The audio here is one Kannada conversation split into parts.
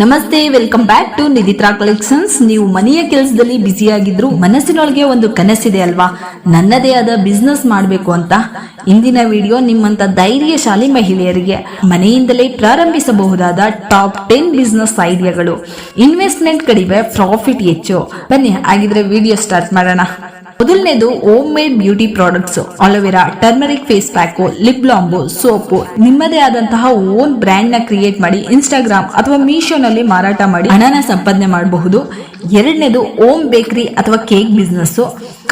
ನಮಸ್ತೆ welcome back to Nidhitra collections ನೀವು ಮನೆಯ ಕೆಲಸದಲ್ಲಿ ಬ್ಯುಸಿಯಾಗಿದ್ರು ಮನಸ್ಸಿನೊಳಗೆ ಒಂದು ಕನಸಿದೆ ಅಲ್ವಾ? ನನ್ನದೇ ಆದ ಬಿಸ್ನೆಸ್ ಮಾಡಬೇಕು ಅಂತ. ಇಂದಿನ ವಿಡಿಯೋ ನಿಮ್ಮಂತ ಧೈರ್ಯಶಾಲಿ ಮಹಿಳೆಯರಿಗೆ ಮನೆಯಿಂದಲೇ ಪ್ರಾರಂಭಿಸಬಹುದಾದ ಟಾಪ್ ಟೆನ್ ಬಿಸ್ನೆಸ್ ಐಡಿಯಾಗಳು ಇನ್ವೆಸ್ಟ್ಮೆಂಟ್ ಕಡಿಮೆ ಪ್ರಾಫಿಟ್ ಹೆಚ್ಚು. ಬನ್ನಿ, ಹಾಗಿದ್ರೆ ವಿಡಿಯೋ ಸ್ಟಾರ್ಟ್ ಮಾಡೋಣ. ಮೊದಲನೇದು home made beauty products aloe vera turmeric face pack lip bomb soap ನಿಮ್ಮದೇ ಆದಂತಹ ಓನ್ ಬ್ರ್ಯಾಂಡ್ನ ಕ್ರಿಯೇಟ್ ಮಾಡಿ ಇನ್ಸ್ಟಾಗ್ರಾಮ್ ಅಥವಾ ಮೀಶೋನಲ್ಲಿ ಮಾರಾಟ ಮಾಡಿ ಹಣನ ಸಂಪಾದನೆ ಮಾಡಬಹುದು. ಎರಡನೇದು ಓಮ್ ಬೇಕರಿ ಅಥವಾ cake business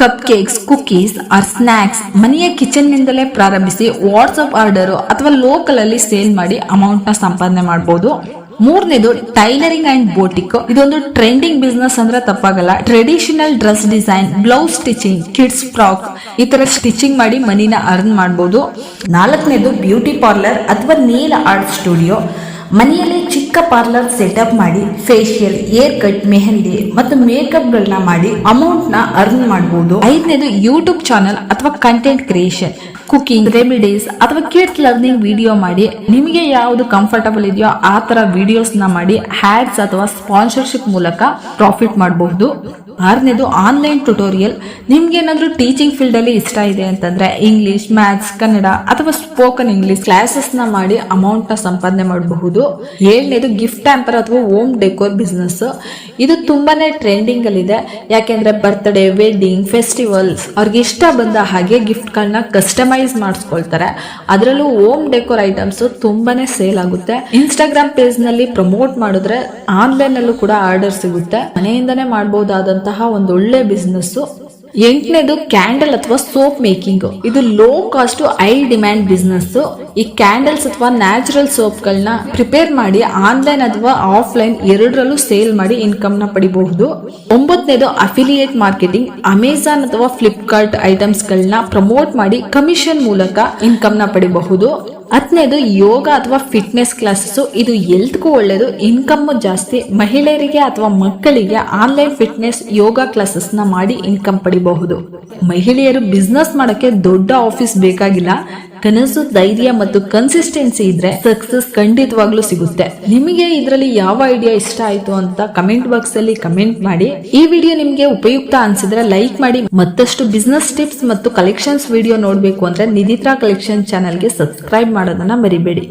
cupcakes cookies or snacks ಮನೆಯ ಕಿಚನ್ ನಿಂದಲೇ ಪ್ರಾರಂಭಿಸಿ ವಾಟ್ಸ್ಆಪ್ ಆರ್ಡರ್ ಅಥವಾ ಲೋಕಲ್ ಅಲ್ಲಿ ಸೇಲ್ ಮಾಡಿ ಅಮೌಂಟ್ನ ಸಂಪಾದನೆ ಮಾಡಬಹುದು. ಮೂರನೇದು ಟೈಲರಿಂಗ್ ಅಂಡ್ ಬೋಟಿಕ್. ಇದೊಂದು ಟ್ರೆಂಡಿಂಗ್ ಬಿಸ್ನೆಸ್ ಅಂದ್ರೆ ತಪ್ಪಾಗಲ್ಲ. Traditional dress design blouse stitching kids frock ಈ ತರ ಸ್ಟಿಚಿಂಗ್ ಮಾಡಿ ಮನಿನ ಅರ್ನ್ ಮಾಡಬಹುದು ನಾಲ್ಕನೇದು ಬ್ಯೂಟಿ ಪಾರ್ಲರ್ ಅಥವಾ ನೇಲ್ ಆರ್ಟ್ ಸ್ಟುಡಿಯೋ ಮನೆಯಲ್ಲಿ ಚಿಕ್ಕ ಪಾರ್ಲರ್ ಸೆಟಪ್ ಮಾಡಿ ಫೇಶಿಯಲ್ ಏರ್ ಕಟ್ ಮೆಹಂದಿ ಮತ್ತು ಮೇಕಪ್ ಗಳನ್ನ ಮಾಡಿ ಅಮೌಂಟ್ನ ಅರ್ನ್ ಮಾಡಬಹುದು ಐದನೇದು ಯೂಟ್ಯೂಬ್ ಚಾನಲ್ ಅಥವಾ ಕಂಟೆಂಟ್ ಕ್ರಿಯೇಷನ್ ಕುಕಿಂಗ್ ರೆಮಿಡೀಸ್ ಅಥವಾ ಕಿಡ್ಸ್ ಲರ್ನಿಂಗ್ ವಿಡಿಯೋ ಮಾಡಿ ನಿಮಗೆ ಯಾವುದು ಕಂಫರ್ಟಬಲ್ ಇದೆಯೋ ಆ ಥರ ವಿಡಿಯೋಸ್ನ ಮಾಡಿ ಹ್ಯಾಡ್ಸ್ ಅಥವಾ ಸ್ಪಾನ್ಸರ್ಶಿಪ್ ಮೂಲಕ ಪ್ರಾಫಿಟ್ ಮಾಡಬಹುದು ಆರನೇದು ಆನ್ಲೈನ್ ಟ್ಯುಟೋರಿಯಲ್. ನಿಮ್ಗೆ ಏನಾದ್ರೂ ಟೀಚಿಂಗ್ ಫೀಲ್ಡ್ ಅಲ್ಲಿ ಇಷ್ಟ ಇದೆ ಅಂತಂದ್ರೆ ಇಂಗ್ಲಿಷ್, ಮ್ಯಾಥ್ಸ್, ಕನ್ನಡ ಅಥವಾ ಸ್ಪೋಕನ್ ಇಂಗ್ಲಿಷ್ ಕ್ಲಾಸಸ್ನ ಮಾಡಿ ಅಮೌಂಟ್ನ ಸಂಪಾದನೆ ಮಾಡಬಹುದು. ಏಳನೇದು ಗಿಫ್ಟ್ ಟ್ಯಾಂಪರ್ ಅಥವಾ ಹೋಮ್ ಡೆಕೋರ್ ಬಿಸ್ನೆಸ್. ಇದು ತುಂಬಾನೇ ಟ್ರೆಂಡಿಂಗ್ ಅಲ್ಲಿ ಇದೆ ಯಾಕೆಂದ್ರೆ ಬರ್ತ್ಡೇ, ವೆಡ್ಡಿಂಗ್, ಫೆಸ್ಟಿವಲ್ಸ್, ಅವ್ರಿಗೆ ಇಷ್ಟ ಬಂದ ಹಾಗೆ ಗಿಫ್ಟ್ ಗಳನ್ನ ಕಸ್ಟಮೈಸ್ ಮಾಡಿಸ್ಕೊಳ್ತಾರೆ. ಅದರಲ್ಲೂ ಹೋಮ್ ಡೆಕೋರ್ ಐಟಮ್ಸ್ ತುಂಬಾನೇ ಸೇಲ್ ಆಗುತ್ತೆ. ಇನ್ಸ್ಟಾಗ್ರಾಮ್ ಪೇಜ್ನಲ್ಲಿ ಪ್ರಮೋಟ್ ಮಾಡಿದ್ರೆ ಆನ್ಲೈನ್ ಅಲ್ಲೂ ಕೂಡ ಆರ್ಡರ್ ಸಿಗುತ್ತೆ. ಮನೆಯಿಂದನೇ ಮಾಡಬಹುದಾದಂತಹ ಒಂದು ಒಳ್ಳೆ ಬಿಸ್ನೆಸ್ ಎಂಟನೇದು ಕ್ಯಾಂಡಲ್ ಅಥವಾ ಸೋಪ್ ಮೇಕಿಂಗ್ ಇದು low cost high demand business ಈ ಕ್ಯಾಂಡಲ್ಸ್ ಅಥವಾ ನ್ಯಾಚುರಲ್ ಸೋಪ್ ಗಳನ್ನ ಪ್ರಿಪೇರ್ ಮಾಡಿ ಆನ್ಲೈನ್ ಅಥವಾ ಆಫ್ಲೈನ್ ಎರಡರಲ್ಲೂ ಸೇಲ್ ಮಾಡಿ ಇನ್ಕಮ್ನ ಪಡಿಬಹುದು. ಒಂಬತ್ತನೇದು ಅಫಿಲಿಯೇಟ್ ಮಾರ್ಕೆಟಿಂಗ್ ಅಮೆಜಾನ್ ಅಥವಾ ಫ್ಲಿಪ್ಕಾರ್ಟ್ ಐಟಮ್ಸ್ ಗಳನ್ನ ಪ್ರಮೋಟ್ ಮಾಡಿ ಕಮಿಷನ್ ಮೂಲಕ ಇನ್ಕಮ್ನ ಪಡಿಬಹುದು. ಹತ್ತನೇದು ಯೋಗ ಅಥವಾ ಫಿಟ್ನೆಸ್ ಕ್ಲಾಸಸ್ಸು ಇದು ಎಲ್ತ್ಗೂ ಒಳ್ಳೆಯದು ಇನ್ಕಮ್ಮು ಜಾಸ್ತಿ. ಮಹಿಳೆಯರಿಗೆ ಅಥವಾ ಮಕ್ಕಳಿಗೆ ಆನ್ಲೈನ್ ಫಿಟ್ನೆಸ್ ಯೋಗ ಕ್ಲಾಸಸ್ನ ಮಾಡಿ ಇನ್ಕಮ್ ಪಡಿಬಹುದು. ಮಹಿಳೆಯರು ಬಿಸ್ನೆಸ್ ಮಾಡೋಕ್ಕೆ ದೊಡ್ಡ ಆಫೀಸ್ ಬೇಕಾಗಿಲ್ಲ. ಕನಸು, ಧೈರ್ಯ ಮತ್ತು ಕನ್ಸಿಸ್ಟೆನ್ಸಿ ಇದ್ರೆ ಸಕ್ಸಸ್ ಖಂಡಿತವಾಗ್ಲೂ ಸಿಗುತ್ತೆ. ನಿಮಗೆ ಇದರಲ್ಲಿ ಯಾವ ಐಡಿಯಾ ಇಷ್ಟ ಆಯ್ತು ಅಂತ ಕಮೆಂಟ್ ಬಾಕ್ಸ್ ಅಲ್ಲಿ ಕಮೆಂಟ್ ಮಾಡಿ. ಈ ವಿಡಿಯೋ ನಿಮ್ಗೆ ಉಪಯುಕ್ತ ಅನ್ಸಿದ್ರೆ ಲೈಕ್ ಮಾಡಿ. ಮತ್ತಷ್ಟು ಬಿಸ್ನೆಸ್ ಟಿಪ್ಸ್ ಮತ್ತು ಕಲೆಕ್ಷನ್ಸ್ ವಿಡಿಯೋ ನೋಡ್ಬೇಕು ಅಂದ್ರೆ ನಿಧಿತ್ರಾ ಕಲೆಕ್ಷನ್ ಚಾನಲ್ಗೆ ಸಬ್ಸ್ಕ್ರೈಬ್ ಮಾಡೋದನ್ನ ಮರಿಬೇಡಿ.